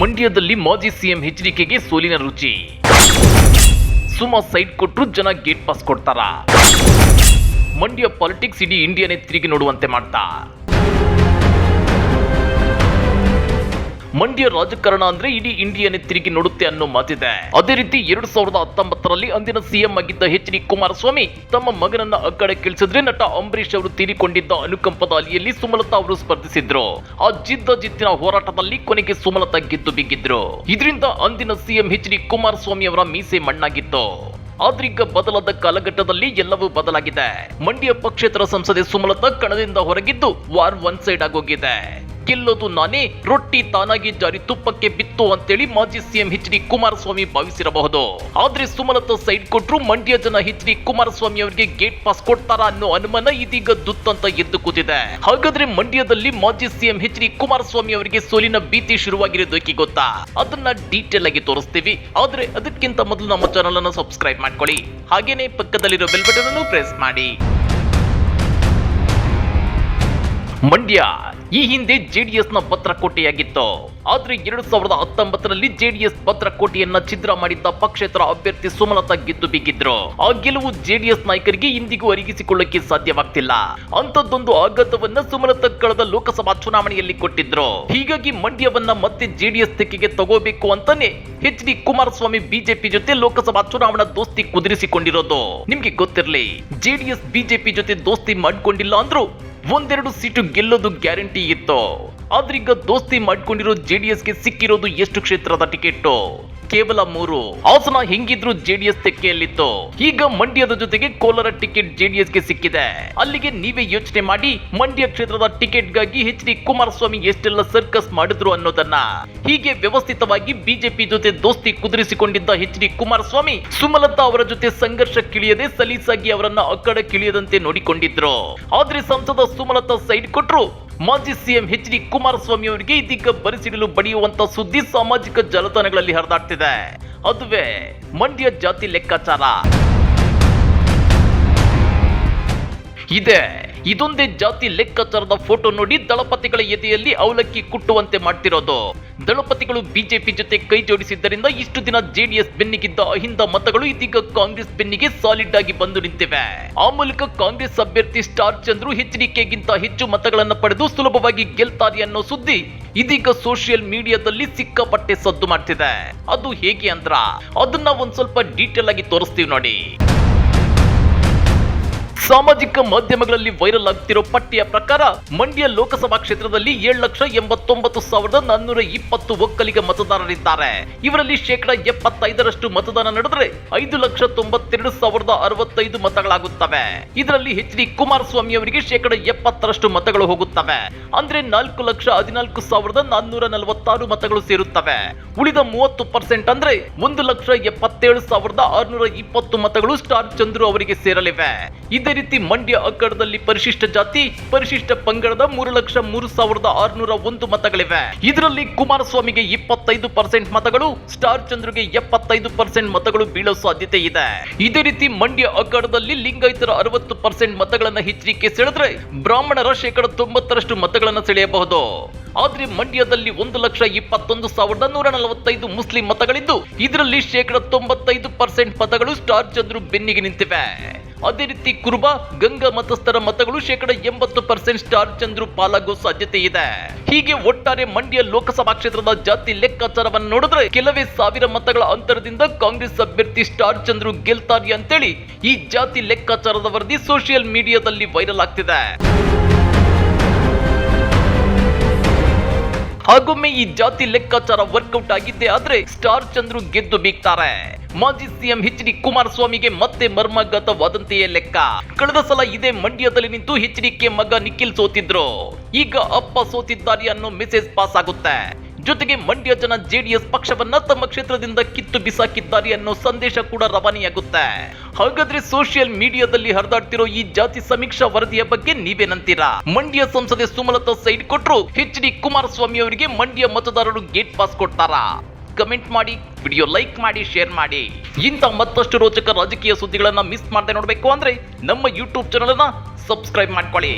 ಮಂಡ್ಯದಲ್ಲಿ ಮಾಜಿ ಸಿಎಂ ಎಚ್ಡಿಕೆಗೆ ಸೋಲಿನ ರುಚಿ. ಸುಮ ಸೈಟ್ ಕೊಟ್ಟರು ಜನ ಗೇಟ್ ಪಾಸ್ ಕೊಡ್ತಾರ? ಮಂಡ್ಯ ಪಾಲಿಟಿಕ್ಸ್ ಇಡೀ ಇಂಡಿಯಾನೇ ತಿರುಗಿ ನೋಡುವಂತೆ ಮಾಡ್ತಾ. ಮಂಡ್ಯ ರಾಜಕಾರಣ ಅಂದ್ರೆ ಇಡೀ ಇಂಡಿಯಾನೇ ತಿರುಗಿ ನೋಡುತ್ತೆ ಅನ್ನೋ ಮಾತಿದೆ. ಅದೇ ರೀತಿ ಎರಡ್ ಸಾವಿರದ ಹತ್ತೊಂಬತ್ತರಲ್ಲಿ ಅಂದಿನ ಸಿಎಂ ಆಗಿದ್ದ ಎಚ್ ಡಿ ಕುಮಾರಸ್ವಾಮಿ ತಮ್ಮ ಮಗನನ್ನ ಅಕ್ಕಡೆ ಕಳಿಸಿದ್ರೆ ನಟ ಅಂಬರೀಶ್ ಅವರು ತೀರಿಕೊಂಡಿದ್ದ ಅನುಕಂಪದ ಅಲಿಯಲ್ಲಿ ಸುಮಲತಾ ಅವರು ಸ್ಪರ್ಧಿಸಿದ್ರು. ಆ ಜಿದ್ದ ಜಿದ್ದಿನ ಹೋರಾಟದಲ್ಲಿ ಕೊನೆಗೆ ಸುಮಲತಾ ಗೆದ್ದು ಬಿಗಿದ್ರು. ಇದರಿಂದ ಅಂದಿನ ಸಿಎಂ ಎಚ್ ಡಿ ಕುಮಾರಸ್ವಾಮಿ ಅವರ ಮೀಸೆ ಮಣ್ಣಾಗಿತ್ತು. ಆದ್ರೀಗ ಬದಲಾದ ಕಾಲಘಟ್ಟದಲ್ಲಿ ಎಲ್ಲವೂ ಬದಲಾಗಿದೆ. ಮಂಡ್ಯ ಪಕ್ಷೇತರ ಸಂಸದೆ ಸುಮಲತಾ ಕಣದಿಂದ ಹೊರಗಿದ್ದು ವಾರ್ ಒನ್ ಸೈಡ್ ಆಗೋಗಿದೆ. ಗೆಲ್ಲೋದು ನಾನೇ ರೊಟ್ಟಿ ತಾನಾಗಿ ಜಾರಿ ತುಪ್ಪಕ್ಕೆ ಬಿತ್ತು ಅಂತೇಳಿ ಮಾಜಿ ಸಿಎಂ ಎಚ್ ಡಿ ಕುಮಾರಸ್ವಾಮಿ ಭಾವಿಸಿರಬಹುದು. ಆದ್ರೆ ಸುಮಲತ ಸೈಡ್ ಕೊಟ್ರು ಮಂಡ್ಯ ಜನ ಎಚ್ ಡಿ ಕುಮಾರಸ್ವಾಮಿ ಅವರಿಗೆ ಗೇಟ್ ಪಾಸ್ ಕೊಡ್ತಾರ ಅನ್ನೋ ಅನುಮಾನ ಇದೀಗ ದುತ್ತಂತ ಎದ್ದು ಕೂತಿದೆ. ಹಾಗಾದ್ರೆ ಮಂಡ್ಯದಲ್ಲಿ ಮಾಜಿ ಸಿಎಂ ಎಚ್ ಡಿ ಕುಮಾರಸ್ವಾಮಿ ಅವರಿಗೆ ಸೋಲಿನ ಭೀತಿ ಶುರುವಾಗಿರೋದಕ್ಕೆ ಗೊತ್ತಾ? ಅದನ್ನ ಡೀಟೇಲ್ ಆಗಿ ತೋರಿಸ್ತೀವಿ. ಆದ್ರೆ ಅದಕ್ಕಿಂತ ಮೊದಲು ನಮ್ಮ ಚಾನಲ್ ಅನ್ನು ಸಬ್ಸ್ಕ್ರೈಬ್ ಮಾಡ್ಕೊಳ್ಳಿ. ಹಾಗೇನೆ ಪಕ್ಕದಲ್ಲಿರೋ ಬೆಲ್ ಬಟನ್ ಅನ್ನು ಪ್ರೆಸ್ ಮಾಡಿ. ಮಂಡ್ಯ ಈ ಹಿಂದೆ ಜೆಡಿಎಸ್ನ ಭದ್ರಕೋಟೆಯಾಗಿತ್ತು. ಆದ್ರೆ ಎರಡು ಸಾವಿರದ ಹತ್ತೊಂಬತ್ತರಲ್ಲಿ ಜೆಡಿಎಸ್ ಭದ್ರಕೋಟೆಯನ್ನ ಛಿದ್ರ ಮಾಡಿದ್ದ ಪಕ್ಷೇತರ ಅಭ್ಯರ್ಥಿ ಸುಮಲತಾ ಗೆದ್ದು ಬಿಗಿದ್ರು. ಆ ಗೆಲುವು ಜೆಡಿಎಸ್ ನಾಯಕರಿಗೆ ಇಂದಿಗೂ ಅರಿಗಿಸಿಕೊಳ್ಳಕ್ಕೆ ಸಾಧ್ಯವಾಗ್ತಿಲ್ಲ. ಅಂತದ್ದೊಂದು ಆಘಾತವನ್ನ ಸುಮಲತಾ ಕಳೆದ ಲೋಕಸಭಾ ಚುನಾವಣೆಯಲ್ಲಿ ಕೊಟ್ಟಿದ್ರು. ಹೀಗಾಗಿ ಮಂಡ್ಯವನ್ನ ಮತ್ತೆ ಜೆಡಿಎಸ್ ತೆಕ್ಕಿಗೆ ತಗೋಬೇಕು ಅಂತಾನೆ ಎಚ್ ಡಿ ಕುಮಾರಸ್ವಾಮಿ ಬಿಜೆಪಿ ಜೊತೆ ಲೋಕಸಭಾ ಚುನಾವಣಾ ದೋಸ್ತಿ ಕುದುರಿಸಿಕೊಂಡಿರೋದು. ನಿಮ್ಗೆ ಗೊತ್ತಿರ್ಲಿ, ಜೆಡಿಎಸ್ ಬಿಜೆಪಿ ಜೊತೆ ದೋಸ್ತಿ ಮಾಡ್ಕೊಂಡಿಲ್ಲ ಅಂದ್ರೂ ಒಂದೆರಡು ಸೀಟು ಗೆಲ್ಲೋದು ಗ್ಯಾರಂಟಿ ಇತ್ತು. ಆದ್ರೀಗ ದೋಸ್ತಿ ಮಾಡ್ಕೊಂಡಿರೋ ಜೆಡಿಎಸ್ಗೆ ಸಿಕ್ಕಿರೋದು ಎಷ್ಟು ಕ್ಷೇತ್ರದ ಟಿಕೆಟ್? ಕೇವಲ ಮೂರು. ಹಾಸನ ಹೆಂಗಿದ್ರು ಜೆಡಿಎಸ್ ತೆಕ್ಕೆಯಲ್ಲಿತ್ತು. ಈಗ ಮಂಡ್ಯದ ಜೊತೆಗೆ ಕೋಲಾರ ಟಿಕೆಟ್ ಜೆಡಿಎಸ್ಗೆ ಸಿಕ್ಕಿದೆ. ಅಲ್ಲಿಗೆ ನೀವೇ ಯೋಚನೆ ಮಾಡಿ ಮಂಡ್ಯ ಕ್ಷೇತ್ರದ ಟಿಕೆಟ್ಗಾಗಿ ಎಚ್ ಡಿ ಕುಮಾರಸ್ವಾಮಿ ಎಷ್ಟೆಲ್ಲ ಸರ್ಕಸ್ ಮಾಡಿದ್ರು ಅನ್ನೋದನ್ನ. ಹೀಗೆ ವ್ಯವಸ್ಥಿತವಾಗಿ ಬಿಜೆಪಿ ಜೊತೆ ದೋಸ್ತಿ ಕುದುರಿಸಿಕೊಂಡಿದ್ದ ಎಚ್ ಡಿ ಕುಮಾರಸ್ವಾಮಿ ಸುಮಲತಾ ಅವರ ಜೊತೆ ಸಂಘರ್ಷಕ್ಕಿಳಿಯದೆ ಸಲೀಸಾಗಿ ಅವರನ್ನ ಅಕ್ಕಡಕ್ಕಿಳಿಯದಂತೆ ನೋಡಿಕೊಂಡಿದ್ರು. ಆದ್ರೆ ಸಂಸದ ಸುಮಲತಾ ಸೈಡ್ ಕೊಟ್ರು ಮಾಜಿ ಸಿಎಂ ಎಚ್ ಡಿ ಕುಮಾರಸ್ವಾಮಿ ಅವರಿಗೆ ಇದೀಗ ಬರಿಸಿಡಲು ಬಡಿಯುವಂತ ಸುದ್ದಿ ಸಾಮಾಜಿಕ ಜಾಲತಾಣಗಳಲ್ಲಿ ಹರಿದಾಡ್ತಿದೆ. ಅದುವೇ ಮಂಡ್ಯ ಜಾತಿ ಲೆಕ್ಕಾಚಾರ. ಇದೆ. ಇದೊಂದೇ ಜಾತಿ ಲೆಕ್ಕಾಚಾರದ ಫೋಟೋ ನೋಡಿ ದಳಪತಿಗಳ ಎದೆಯಲ್ಲಿ ಅವಲಕ್ಕಿ ಕುಟ್ಟುವಂತೆ ಮಾಡ್ತಿರೋದು. ದಳಪತಿಗಳು ಬಿಜೆಪಿ ಜೊತೆ ಕೈ ಜೋಡಿಸಿದ್ದರಿಂದ ಇಷ್ಟು ದಿನ ಜೆಡಿಎಸ್ ಬೆನ್ನಿಗಿದ್ದ ಅಹಿಂದ ಮತಗಳು ಇದೀಗ ಕಾಂಗ್ರೆಸ್ ಬೆನ್ನಿಗೆ ಸಾಲಿಡ್ ಆಗಿ ಬಂದು ನಿಂತಿವೆ. ಆ ಮೂಲಕ ಕಾಂಗ್ರೆಸ್ ಅಭ್ಯರ್ಥಿ ಸ್ಟಾರ್ ಚಂದ್ರು ಎಚ್ಡಿಕೆಗಿಂತ ಹೆಚ್ಚು ಮತಗಳನ್ನು ಪಡೆದು ಸುಲಭವಾಗಿ ಗೆಲ್ತಾರೆ ಅನ್ನೋ ಸುದ್ದಿ ಇದೀಗ ಸೋಷಿಯಲ್ ಮೀಡಿಯಾದಲ್ಲಿ ಸಿಕ್ಕಾಪಟ್ಟೆ ಸದ್ದು ಮಾಡ್ತಿದೆ. ಅದು ಹೇಗೆ ಅಂದ್ರ? ಅದನ್ನ ಒಂದ್ ಸ್ವಲ್ಪ ಡೀಟೇಲ್ ಆಗಿ ತೋರಿಸ್ತೀವಿ ನೋಡಿ. ಸಾಮಾಜಿಕ ಮಾಧ್ಯಮಗಳಲ್ಲಿ ವೈರಲ್ ಆಗ್ತಿರೋ ಪಟ್ಟಿಯ ಪ್ರಕಾರ ಮಂಡ್ಯ ಲೋಕಸಭಾ ಕ್ಷೇತ್ರದಲ್ಲಿ ಏಳು ಲಕ್ಷ ಎಂಬತ್ತೊಂಬತ್ತು ಸಾವಿರದ ನಾನ್ನೂರ ಇಪ್ಪತ್ತು ಒಕ್ಕಲಿಗ ಮತದಾರರಿದ್ದಾರೆ. ಇವರಲ್ಲಿ ಶೇಕಡ ಎಪ್ಪತ್ತೈದರಷ್ಟು ಮತದಾನ ನಡೆದರೆ ಐದು ಲಕ್ಷ ತೊಂಬತ್ತೆರಡು ಸಾವಿರದ ಅರವತ್ತೈದು ಮತಗಳಾಗುತ್ತವೆ. ಇದರಲ್ಲಿ ಎಚ್ ಡಿ ಕುಮಾರಸ್ವಾಮಿ ಅವರಿಗೆ ಶೇಕಡ ಎಪ್ಪತ್ತರಷ್ಟು ಮತಗಳು ಹೋಗುತ್ತವೆ. ಅಂದ್ರೆ ನಾಲ್ಕು ಲಕ್ಷ ಹದಿನಾಲ್ಕು ಸಾವಿರದ ನಾನ್ನೂರ ನಲವತ್ತಾರು ಮತಗಳು ಸೇರುತ್ತವೆ. ಉಳಿದ ಮೂವತ್ತು ಪರ್ಸೆಂಟ್ ಅಂದ್ರೆ ಒಂದು ಲಕ್ಷ ಎಪ್ಪತ್ತೇಳು ಸಾವಿರದ ಆರುನೂರ ಇಪ್ಪತ್ತು ಮತಗಳು ಸ್ಟಾರ್ ಚಂದ್ರು ಅವರಿಗೆ ಸೇರಲಿವೆ. ಇದೇ ರೀತಿ ಮಂಡ್ಯ ಅಖಾಡದಲ್ಲಿ ಪರಿಶಿಷ್ಟ ಜಾತಿ, ಪರಿಶಿಷ್ಟ ಪಂಗಡದ ಮೂರು ಲಕ್ಷ ಮೂರು ಸಾವಿರದ ಆರುನೂರ ಒಂದು ಮತಗಳಿವೆ. ಇದರಲ್ಲಿ ಕುಮಾರಸ್ವಾಮಿಗೆ ಇಪ್ಪತ್ತೈದು ಪರ್ಸೆಂಟ್ ಮತಗಳು, ಸ್ಟಾರ್ ಚಂದ್ರಗೆ ಎಪ್ಪತ್ತೈದು ಪರ್ಸೆಂಟ್ ಮತಗಳು ಬೀಳೋ ಸಾಧ್ಯತೆ ಇದೆ. ಇದೇ ರೀತಿ ಮಂಡ್ಯ ಅಖಾಡದಲ್ಲಿ ಲಿಂಗಾಯತರ ಅರವತ್ತು ಪರ್ಸೆಂಟ್ ಮತಗಳನ್ನ ಹೆಚ್ಚಿಗೆ ಸೆಳೆದ್ರೆ ಬ್ರಾಹ್ಮಣರ ಶೇಕಡ ತೊಂಬತ್ತರಷ್ಟು ಮತಗಳನ್ನು ಸೆಳೆಯಬಹುದು. ಆದ್ರೆ ಮಂಡ್ಯದಲ್ಲಿ ಒಂದು ಲಕ್ಷ ಇಪ್ಪತ್ತೊಂದು ಸಾವಿರದ ನೂರ ನಲವತ್ತೈದು ಮುಸ್ಲಿಂ ಮತಗಳಿದ್ದು, ಇದರಲ್ಲಿ ಶೇಕಡ ತೊಂಬತ್ತೈದು ಪರ್ಸೆಂಟ್ ಮತಗಳು ಸ್ಟಾರ್ ಚಂದ್ರು ಬೆನ್ನಿಗೆ ನಿಂತಿವೆ. ಅದೇ ರೀತಿ ಕುರುಬ, ಗಂಗಾ ಮತಸ್ಥರ ಮತಗಳು ಶೇಕಡ ಎಂಬತ್ತು ಪರ್ಸೆಂಟ್ ಸ್ಟಾರ್ ಚಂದ್ರು ಪಾಲಾಗೋ ಸಾಧ್ಯತೆ ಇದೆ. ಹೀಗೆ ಒಟ್ಟಾರೆ ಮಂಡ್ಯ ಲೋಕಸಭಾ ಕ್ಷೇತ್ರದ ಜಾತಿ ಲೆಕ್ಕಾಚಾರವನ್ನು ನೋಡಿದ್ರೆ ಕೆಲವೇ ಸಾವಿರ ಮತಗಳ ಅಂತರದಿಂದ ಕಾಂಗ್ರೆಸ್ ಅಭ್ಯರ್ಥಿ ಸ್ಟಾರ್ ಚಂದ್ರು ಗೆಲ್ತಾರೆ ಅಂತೇಳಿ ಈ ಜಾತಿ ಲೆಕ್ಕಾಚಾರದ ವರದಿ ಸೋಷಿಯಲ್ ಮೀಡಿಯಾದಲ್ಲಿ ವೈರಲ್ ಆಗ್ತಿದೆ. ಹಾಗೊಮ್ಮೆ ಈ ಜಾತಿ ಲೆಕ್ಕಾಚಾರ ವರ್ಕೌಟ್ ಆಗಿದ್ದೆ ಆದ್ರೆ ಸ್ಟಾರ್ ಚಂದ್ರು ಗೆದ್ದು ಬೀಗ್ತಾರೆ. ಮಾಜಿ ಸಿಎಂ ಎಚ್ ಡಿ ಕುಮಾರಸ್ವಾಮಿಗೆ ಮತ್ತೆ ಮರ್ಮಾಘಾತವಾದಂತೆಯೇ ಲೆಕ್ಕ. ಕಳೆದ ಸಲ ಇದೇ ಮಂಡ್ಯದಲ್ಲಿ ನಿಂತು ಎಚ್ ಕೆ ಮಗ ನಿಖಿಲ್ ಸೋತಿದ್ರು. ಈಗ ಅಪ್ಪ ಸೋತಿದ್ದಾರೆ ಅನ್ನೋ ಮೆಸೇಜ್ ಪಾಸ್ ಆಗುತ್ತೆ. ಜೊತೆಗೆ ಮಂಡ್ಯ ಜನ ಜೆಡಿಎಸ್ ಪಕ್ಷವನ್ನ ತಮ್ಮ ಕ್ಷೇತ್ರದಿಂದ ಕಿತ್ತು ಬಿಸಾಕಿದ್ದಾರೆ ಅನ್ನೋ ಸಂದೇಶ ಕೂಡ ರವಾನೆಯಾಗುತ್ತೆ. ಹಾಗಾದ್ರೆ ಸೋಷಿಯಲ್ ಮೀಡಿಯಾದಲ್ಲಿ ಹರಿದಾಡ್ತಿರೋ ಈ ಜಾತಿ ಸಮೀಕ್ಷಾ ವರದಿಯ ಬಗ್ಗೆ ನೀವೇನಂತೀರಾ? ಮಂಡ್ಯ ಸಂಸದೆ ಸುಮಲತಾ ಸೈಡ್ ಕೊಟ್ರು ಎಚ್ ಡಿ ಕುಮಾರಸ್ವಾಮಿ ಅವರಿಗೆ ಮಂಡ್ಯ ಮತದಾರರು ಗೇಟ್ ಪಾಸ್ ಕೊಡ್ತಾರಾ? ಕಮೆಂಟ್ ಮಾಡಿ ವಿಡಿಯೋ ಲೈಕ್ ಮಾಡಿ ಶೇರ್ ಮಾಡಿ. ಇಂಥ ಮತ್ತಷ್ಟು ರೋಚಕ ರಾಜಕೀಯ ಸುದ್ದಿಗಳನ್ನ ಮಿಸ್ ಮಾಡದೆ ನೋಡಬೇಕು ಅಂದ್ರೆ ನಮ್ಮ ಯೂಟ್ಯೂಬ್ ಚಾನಲ್ ಅನ್ನ ಸಬ್ಸ್ಕ್ರೈಬ್ ಮಾಡ್ಕೊಳ್ಳಿ.